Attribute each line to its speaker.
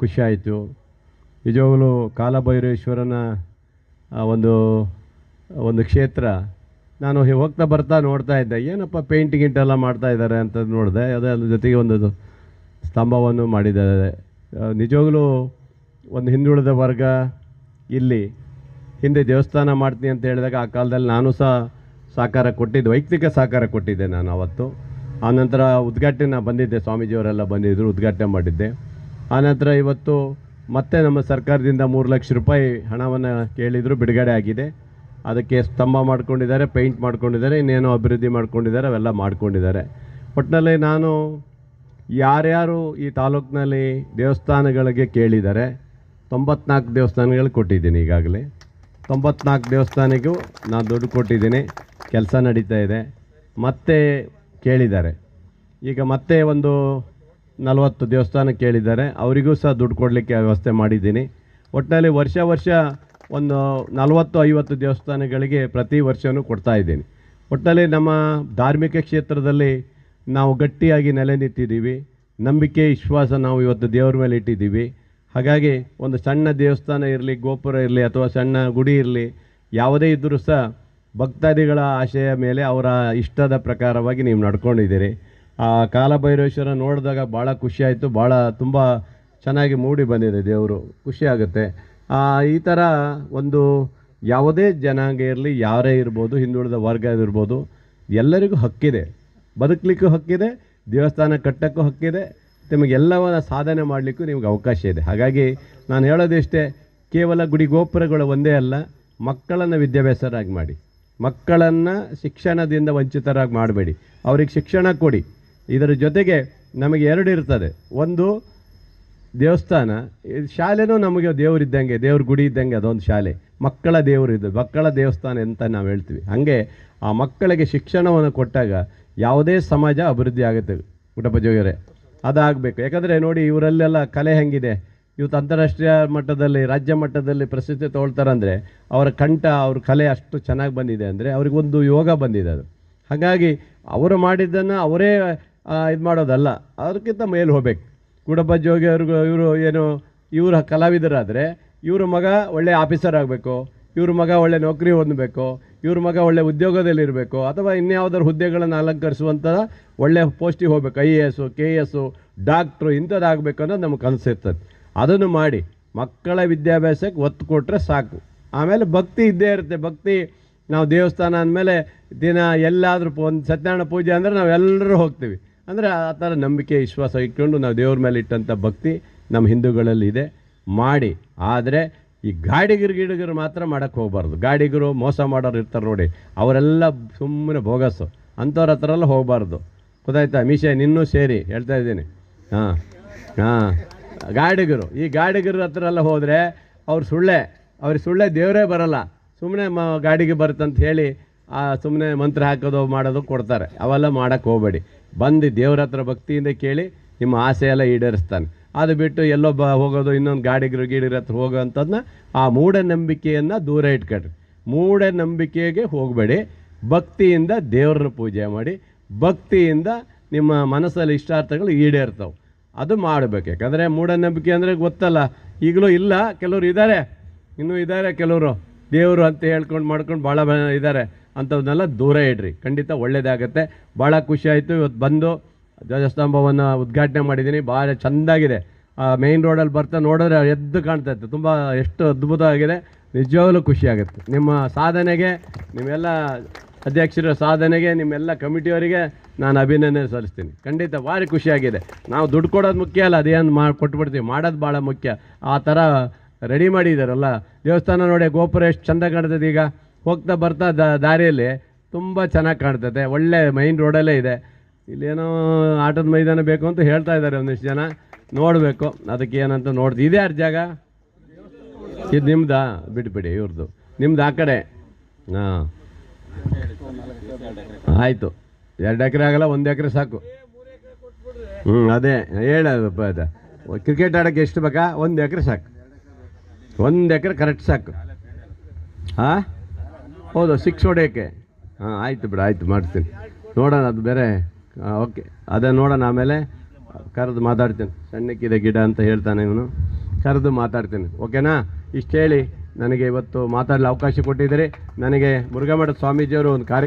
Speaker 1: ಖುಷಿ ಆಯಿತು ನಿಜವಾಗಲೂ ಕಾಲಭೈರೇಶ್ವರನ ಒಂದು ಒಂದು ಕ್ಷೇತ್ರ. ನಾನು ಹೋಗ್ತಾ ಬರ್ತಾ ನೋಡ್ತಾ ಇದ್ದೆ. ಏನಪ್ಪ ಪೇಂಟಿಂಗ್ ಗಿಂಟ್ ಎಲ್ಲ ಮಾಡ್ತಾ ಇದ್ದಾರೆ ಅಂತ ನೋಡಿದೆ. ಅದರ ಜೊತೆಗೆ ಒಂದು ಸ್ತಂಭವನ್ನು ಮಾಡಿದ್ದಾರೆ. ನಿಜವಾಗಲೂ ಒಂದು ಹಿಂದುಳಿದ ವರ್ಗ ಇಲ್ಲಿ ಹಿಂದೆ ದೇವಸ್ಥಾನ ಮಾಡ್ತೀನಿ ಅಂತ ಹೇಳಿದಾಗ ಆ ಕಾಲದಲ್ಲಿ ನಾನು ಸಹ ಸಹಕಾರ ಕೊಟ್ಟಿದ್ದೆ, ವೈಯಕ್ತಿಕ ಸಹಕಾರ ಕೊಟ್ಟಿದ್ದೆ ನಾನು ಅವತ್ತು. ಆನಂತರ ಉದ್ಘಾಟನೆ ಬಂದಿದ್ದೆ, ಸ್ವಾಮೀಜಿಯವರೆಲ್ಲ ಬಂದಿದ್ದರು ಉದ್ಘಾಟನೆ ಮಾಡಿದ್ದೆ. ಆನಂತರ ಇವತ್ತು ಮತ್ತೆ ನಮ್ಮ ಸರ್ಕಾರದಿಂದ ಮೂರು ಲಕ್ಷ ರೂಪಾಯಿ ಹಣವನ್ನು ಕೇಳಿದರೂ, ಬಿಡುಗಡೆ ಆಗಿದೆ. ಅದಕ್ಕೆ ಸ್ತಂಭ ಮಾಡ್ಕೊಂಡಿದ್ದಾರೆ, ಪೇಂಟ್ ಮಾಡ್ಕೊಂಡಿದ್ದಾರೆ, ಇನ್ನೇನೋ ಅಭಿವೃದ್ಧಿ ಮಾಡ್ಕೊಂಡಿದ್ದಾರೆ, ಅವೆಲ್ಲ ಮಾಡ್ಕೊಂಡಿದ್ದಾರೆ. ಒಟ್ಟಿನಲ್ಲಿ ನಾನು ಯಾರ್ಯಾರು ಈ ತಾಲೂಕಿನಲ್ಲಿ ದೇವಸ್ಥಾನಗಳಿಗೆ ಕೇಳಿದ್ದಾರೆ, ತೊಂಬತ್ನಾಲ್ಕು ದೇವಸ್ಥಾನಗಳು ಕೊಟ್ಟಿದ್ದೀನಿ ಈಗಾಗಲೇ. ತೊಂಬತ್ನಾಲ್ಕು ದೇವಸ್ಥಾನಕ್ಕೂ ನಾನು ದುಡ್ಡು ಕೊಟ್ಟಿದ್ದೀನಿ, ಕೆಲಸ ನಡೀತಾ ಇದೆ. ಮತ್ತೆ ಕೇಳಿದ್ದಾರೆ. ಈಗ ಮತ್ತೆ ಒಂದು ನಲವತ್ತು ದೇವಸ್ಥಾನ ಕೇಳಿದ್ದಾರೆ. ಅವರಿಗೂ ಸಹ ದುಡ್ಡು ಕೊಡಲಿಕ್ಕೆ ವ್ಯವಸ್ಥೆ ಮಾಡಿದ್ದೀನಿ. ಒಟ್ಟಿನಲ್ಲಿ ವರ್ಷ ವರ್ಷ ಒಂದು ನಲವತ್ತು ಐವತ್ತು ದೇವಸ್ಥಾನಗಳಿಗೆ ಪ್ರತಿ ವರ್ಷವೂ ಕೊಡ್ತಾ ಇದ್ದೀನಿ. ಒಟ್ಟಿನಲ್ಲಿ ನಮ್ಮ ಧಾರ್ಮಿಕ ಕ್ಷೇತ್ರದಲ್ಲಿ ನಾವು ಗಟ್ಟಿಯಾಗಿ ನೆಲೆ ನಿಂತಿದ್ದೀವಿ. ನಂಬಿಕೆ, ವಿಶ್ವಾಸ ನಾವು ಇವತ್ತು ದೇವರ ಮೇಲೆ ಇಟ್ಟಿದ್ದೀವಿ. ಹಾಗಾಗಿ ಒಂದು ಸಣ್ಣ ದೇವಸ್ಥಾನ ಇರಲಿ, ಗೋಪುರ ಇರಲಿ ಅಥವಾ ಸಣ್ಣ ಗುಡಿ ಇರಲಿ, ಯಾವುದೇ ಇದ್ದರೂ ಸಹ ಭಕ್ತಾದಿಗಳ ಆಶಯ ಮೇಲೆ ಅವರ ಇಷ್ಟದ ಪ್ರಕಾರವಾಗಿ ನೀವು ನಡ್ಕೊಂಡಿದ್ದೀರಿ. ಆ ಕಾಲಭೈರೇಶ್ವರ ನೋಡಿದಾಗ ಭಾಳ ಖುಷಿಯಾಯಿತು ಭಾಳ ತುಂಬ ಚೆನ್ನಾಗಿ ಮೂಡಿ ಬಂದಿದೆ. ದೇವರು ಖುಷಿ ಆಗುತ್ತೆ. ಈ ಥರ ಒಂದು ಯಾವುದೇ ಜನಾಂಗ ಇರಲಿ, ಯಾರೇ ಇರ್ಬೋದು, ಹಿಂದುಳಿದ ವರ್ಗ ಇರ್ಬೋದು ಎಲ್ಲರಿಗೂ ಹಕ್ಕಿದೆ. ಬದುಕಲಿಕ್ಕೂ ಹಕ್ಕಿದೆ, ದೇವಸ್ಥಾನ ಕಟ್ಟೋಕ್ಕೂ ಹಕ್ಕಿದೆ, ನಿಮಗೆಲ್ಲವನ್ನ ಸಾಧನೆ ಮಾಡಲಿಕ್ಕೂ ನಿಮ್ಗೆ ಅವಕಾಶ ಇದೆ. ಹಾಗಾಗಿ ನಾನು ಹೇಳೋದಿಷ್ಟೇ, ಕೇವಲ ಗುಡಿ ಗೋಪುರಗಳು ಒಂದೇ ಅಲ್ಲ, ಮಕ್ಕಳನ್ನು ವಿದ್ಯಾಭ್ಯಾಸರಾಗಿ ಮಾಡಿ. ಮಕ್ಕಳನ್ನು ಶಿಕ್ಷಣದಿಂದ ವಂಚಿತರಾಗಿ ಮಾಡಬೇಡಿ. ಅವ್ರಿಗೆ ಶಿಕ್ಷಣ ಕೊಡಿ. ಇದರ ಜೊತೆಗೆ ನಮಗೆ ಎರಡು ಇರ್ತದೆ. ಒಂದು ದೇವಸ್ಥಾನ. ಶಾಲೆನೂ ನಮಗೆ ದೇವರಿದ್ದಂಗೆ ದೇವ್ರ ಗುಡಿ ಇದ್ದಂಗೆ ಅದೊಂದು ಶಾಲೆ. ಮಕ್ಕಳ ದೇವರು ಇದು, ಮಕ್ಕಳ ದೇವಸ್ಥಾನ ಅಂತ ನಾವು ಹೇಳ್ತೀವಿ. ಹಾಗೆ ಆ ಮಕ್ಕಳಿಗೆ ಶಿಕ್ಷಣವನ್ನು ಕೊಟ್ಟಾಗ ಯಾವುದೇ ಸಮಾಜ ಅಭಿವೃದ್ಧಿ ಆಗುತ್ತೆ ಗುಡಪಜೋಗಿಯವರೇ ಅದಾಗಬೇಕು. ಯಾಕಂದರೆ ನೋಡಿ ಇವರಲ್ಲೆಲ್ಲ ಕಲೆ ಹೆಂಗಿದೆ. ಇವತ್ತು ಅಂತಾರಾಷ್ಟ್ರೀಯ ಮಟ್ಟದಲ್ಲಿ, ರಾಜ್ಯ ಮಟ್ಟದಲ್ಲಿ ಪ್ರಸಿದ್ಧಿ ತೊಗೊಳ್ತಾರಂದರೆ ಅವರ ಕಂಠ, ಅವ್ರ ಕಲೆ ಅಷ್ಟು ಚೆನ್ನಾಗಿ ಬಂದಿದೆ ಅಂದರೆ ಅವ್ರಿಗೊಂದು ಯೋಗ ಬಂದಿದೆ ಅದು. ಹಾಗಾಗಿ ಅವರು ಮಾಡಿದ್ದನ್ನು ಅವರೇ ಇದು ಮಾಡೋದಲ್ಲ. ಅದಕ್ಕಿಂತ ಮೇಲೆ ಹೋಗ್ಬೇಕು. ಗುಡಪ್ಪ ಜೋಗಿ ಅವ್ರಿಗೂ ಇವರು ಏನು, ಇವರ ಕಲಾವಿದರಾದರೆ ಇವ್ರ ಮಗ ಒಳ್ಳೆ ಆಫೀಸರ್ ಆಗಬೇಕು, ಇವ್ರ ಮಗ ಒಳ್ಳೆ ನೌಕರಿ ಹೊಂದಬೇಕು, ಇವ್ರ ಮಗ ಒಳ್ಳೆ ಉದ್ಯೋಗದಲ್ಲಿರಬೇಕು ಅಥವಾ ಇನ್ಯಾವುದಾದ್ರು ಹುದ್ದೆಗಳನ್ನು ಅಲಂಕರಿಸುವಂಥ ಒಳ್ಳೆ ಪೋಸ್ಟಿಗೆ ಹೋಗ್ಬೇಕು, I A S K A S doctor ಇಂಥದ್ದಾಗಬೇಕು ಅನ್ನೋದು ನಮ್ಗೆ ಕನಸಿರ್ತದೆ ಅದನ್ನು ಮಾಡಿ ಮಕ್ಕಳ ವಿದ್ಯಾಭ್ಯಾಸಕ್ಕೆ ಒತ್ತು ಕೊಟ್ಟರೆ ಸಾಕು. ಆಮೇಲೆ ಭಕ್ತಿ ಇದ್ದೇ ಇರುತ್ತೆ. ಭಕ್ತಿ, ನಾವು ದೇವಸ್ಥಾನ ಅಂದಮೇಲೆ ದಿನ ಎಲ್ಲಾದರೂ ಒಂದು ಸತ್ಯನಾರಾಯಣ ಪೂಜೆ ಅಂದರೆ ನಾವೆಲ್ಲರೂ ಹೋಗ್ತೀವಿ. ಅಂದರೆ ಆ ಥರ ನಂಬಿಕೆ, ವಿಶ್ವಾಸ ಇಟ್ಕೊಂಡು ನಾವು ದೇವ್ರ ಮೇಲೆ ಇಟ್ಟಂಥ ಭಕ್ತಿ ನಮ್ಮ ಹಿಂದೂಗಳಲ್ಲಿ ಇದೆ. ಮಾಡಿ. ಆದರೆ ಈ ಗಾಡಿಗರು, ಗಿಡಗರು ಮಾತ್ರ ಮಾಡೋಕ್ಕೆ ಹೋಗಬಾರ್ದು. ಗಾಡಿಗರು ಮೋಸ ಮಾಡೋರು ಇರ್ತಾರೆ ನೋಡಿ. ಅವರೆಲ್ಲ ಸುಮ್ಮನೆ ಬೋಗಸ್ಸು ಅಂಥವ್ರ ಹತ್ರ ಎಲ್ಲ ಹೋಗಬಾರ್ದು. ಗೊತ್ತಾಯ್ತಾ? ಮೀಶೆ, ನಿನ್ನೂ ಸೇರಿ. ಹೇಳ್ತಾ ಇದ್ದೀನಿ. ಹಾಂ. ಹಾಂ. ಗಾಡಿಗರು. ಈ ಗಾಡಿಗರ ಹತ್ರ ಎಲ್ಲ ಹೋದರೆ ಅವ್ರು ಸುಳ್ಳೆ. ಅವ್ರಿಗೆ ಸುಳ್ಳೆ ದೇವರೇ ಬರಲ್ಲ. ಸುಮ್ಮನೆ ಮ ಗಾಡಿಗೆ ಬರುತ್ತಂತ ಹೇಳಿ ಸುಮ್ಮನೆ ಮಂತ್ರ ಹಾಕೋದು ಮಾಡೋದು ಕೊಡ್ತಾರೆ. ಅವೆಲ್ಲ ಮಾಡೋಕ್ಕೆ ಹೋಗಬೇಡಿ. ಬಂದು ದೇವ್ರ ಹತ್ರ ಭಕ್ತಿಯಿಂದ ಕೇಳಿ ನಿಮ್ಮ ಆಸೆ ಎಲ್ಲ ಈಡೇರಿಸ್ತಾನೆ. ಅದು ಬಿಟ್ಟು ಎಲ್ಲೋ ಬ ಹೋಗೋದು, ಇನ್ನೊಂದು ಗಾಡಿಗರು ಗೀಡಿರ ಹತ್ರ ಹೋಗೋ ಅಂಥದ್ದನ್ನ ಆ ಮೂಢನಂಬಿಕೆಯನ್ನು ದೂರ ಇಟ್ಕೊಳ್ರಿ. ಮೂಢನಂಬಿಕೆಗೆ ಹೋಗಬೇಡಿ. ಭಕ್ತಿಯಿಂದ ದೇವ್ರನ್ನ ಪೂಜೆ ಮಾಡಿ, ಭಕ್ತಿಯಿಂದ ನಿಮ್ಮ ಮನಸ್ಸಲ್ಲಿ ಇಷ್ಟಾರ್ಥಗಳು ಈಡೇರ್ತವೆ. ಅದು ಮಾಡಬೇಕು. ಯಾಕಂದರೆ ಮೂಢನಂಬಿಕೆ ಅಂದರೆ ಗೊತ್ತಲ್ಲ, ಈಗಲೂ ಇಲ್ಲ, ಕೆಲವರು ಇದ್ದಾರೆ. ಇನ್ನೂ ಇದ್ದಾರೆ ಕೆಲವರು. ದೇವರು ಅಂತ ಹೇಳ್ಕೊಂಡು ಮಾಡ್ಕೊಂಡು ಭಾಳ ಇದ್ದಾರೆ. ಅಂಥವನ್ನೆಲ್ಲ ದೂರ ಇಡ್ರಿ. ಖಂಡಿತ ಒಳ್ಳೆಯದಾಗತ್ತೆ ಭಾಳ ಖುಷಿ ಆಯಿತು. ಇವತ್ತು ಬಂದು ಧ್ವಜಸ್ತಂಭವನ್ನು ಉದ್ಘಾಟನೆ ಮಾಡಿದ್ದೀನಿ. ಭಾಳ ಚೆಂದಾಗಿದೆ. ಮೇಯ್ನ್ ರೋಡಲ್ಲಿ ಬರ್ತಾ ನೋಡಿದ್ರೆ ಎದ್ದು ಕಾಣ್ತಾ ಇತ್ತು. ತುಂಬ ಎಷ್ಟು ಅದ್ಭುತವಾಗಿದೆ. ನಿಜವಾಗಲೂ ಖುಷಿ ಆಗುತ್ತೆ. ನಿಮ್ಮ ಸಾಧನೆಗೆ, ನಿಮ್ಮೆಲ್ಲ ಅಧ್ಯಕ್ಷರ ಸಾಧನೆಗೆ, ನಿಮ್ಮೆಲ್ಲ ಕಮಿಟಿಯವರಿಗೆ ನಾನು ಅಭಿನಂದನೆ ಸಲ್ಲಿಸ್ತೀನಿ. ಖಂಡಿತ ಭಾರಿ ಖುಷಿಯಾಗಿದೆ ನಾವು ದುಡ್ಡು ಕೊಡೋದು ಮುಖ್ಯ ಅಲ್ಲ ಅದೇನು ಮಾಡಿ ಕೊಟ್ಬಿಡ್ತೀವಿ. ಮಾಡೋದು ಭಾಳ ಮುಖ್ಯ. ಆ ಥರ ರೆಡಿ ಮಾಡಿದ್ದಾರಲ್ಲ ದೇವಸ್ಥಾನ ನೋಡಿ ಗೋಪುರ ಎಷ್ಟು ಚೆಂದ ಕಾಣ್ತದೆ ಈಗ. ಹೋಗ್ತಾ ಬರ್ತಾ ದ- ದಾರಿಯಲ್ಲಿ ತುಂಬ ಚೆನ್ನಾಗಿ ಕಾಣ್ತದೆ ಒಳ್ಳೆ ಮೈನ್ ರೋಡಲ್ಲೇ ಇದೆ. ಇಲ್ಲೇನೋ ಆಟದ ಮೈದಾನ ಬೇಕು ಅಂತ ಹೇಳ್ತಾ ಇದ್ದಾರೆ ಒಂದಿಷ್ಟು ಜನ. ನೋಡಬೇಕು, ಅದಕ್ಕೆ ಏನಂತ ನೋಡ್ದು ಇದೆ ಯಾರು ಜಾಗ? ಇದು ನಿಮ್ದಾ? ಬಿಟ್ಬಿಡಿ ಇವ್ರದ್ದು ನಿಮ್ದು ಆ ಕಡೆ. ಹಾಂ. ಆಯಿತು. ಎರಡು ಎಕರೆ ಆಗಲ್ಲ, ಒಂದು ಎಕರೆ ಸಾಕು. ಹ್ಞೂ ಅದೇ ಹೇಳಪ್ಪ ಅದ. ಕ್ರಿಕೆಟ್ ಆಡೋಕ್ಕೆ ಎಷ್ಟು ಬೇಕಾ? ಒಂದು ಎಕರೆ ಸಾಕು. ಒಂದು ಎಕರೆ ಕರೆಕ್ಟ್ ಸಾಕು. ಹಾಂ? ಹೌದು ಸಿಕ್ಸ್ ಹೊಡೆಯೋಕ್ಕೆ? ಹಾಂ, ಆಯಿತು ಬಿಡ, ಆಯಿತು, ಮಾಡ್ತೀನಿ. ನೋಡೋಣ, ಅದು ಬೇರೆ ಓಕೆ ಅದೇ ನೋಡೋಣ ಆಮೇಲೆ ಕರೆದು ಮಾತಾಡ್ತೀನಿ. ಸಣ್ಣಕ್ಕಿದೆ ಗಿಡ ಅಂತ ಹೇಳ್ತಾನೆ ಇವನು. ಕರೆದು ಮಾತಾಡ್ತೀನಿ ಓಕೆನಾ ಇಷ್ಟು ಹೇಳಿ, ನನಗೆ ಇವತ್ತು ಮಾತಾಡಲು ಅವಕಾಶ ಕೊಟ್ಟಿದ್ದೀರಿ. ನನಗೆ ಮುರುಘಾಮಠ ಸ್ವಾಮೀಜಿಯವರು ಒಂದು ಕಾರ್ಯ